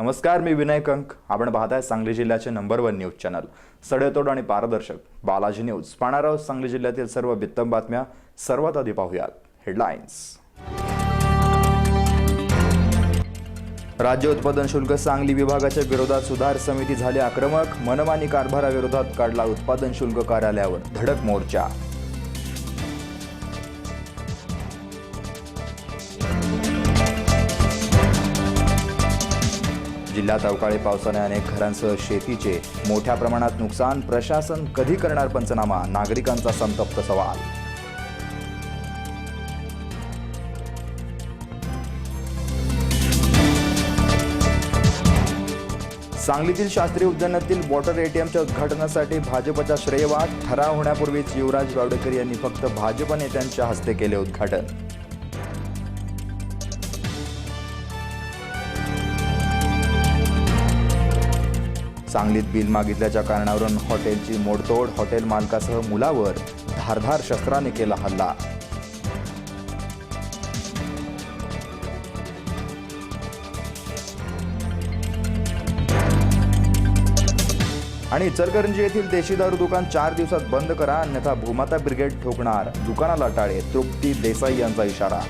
नमस्कार मी विनय कंक. आपण पाहताय सांगली जिल्ह्याचे नंबर वन न्यूज चॅनल सडेतोड आणि पारदर्शक. बालाजी न्यूज. पाहणार आहोत सांगली जिल्ह्यातील सर्व बित्तम बातम्या. सर्वात आधी पाहूयात हेडलाईन्स राज्य उत्पादन शुल्क सांगली विभागाच्या विरोधात सुधार समिती झाली आक्रमक. मनमानी कारभाराविरोधात काढला उत्पादन शुल्क कार्यालयावर धडक मोर्चा. जिल्ह्यात अवकाळी पावसाने अनेक घरांसह शेतीचे मोठ्या प्रमाणात नुकसान. प्रशासन कधी करणार पंचनामा? नागरिकांचा संतप्त सवाल. सांगलीतील शास्त्रीय उद्यानातील वॉटर एटीएमच्या उद्घाटनासाठी भाजपचा श्रेयवाद. ठराव होण्यापूर्वीच युवराज गावडेकर यांनी फक्त भाजप नेत्यांच्या हस्ते केले उद्घाटन. सांगलीत बिल मागितल्याच्या कारणावरून हॉटेलची मोडतोड हॉटेल मालकासह मुलावर धारधार शस्त्राने केला हल्ला. आणि इचलकरंजी येथील देशी दारू दुकान चार दिवसात बंद करा अन्यथा भूमाता ब्रिगेड ठोकणार. दुकानाला टाळे तृप्ती देसाई यांचा इशारा.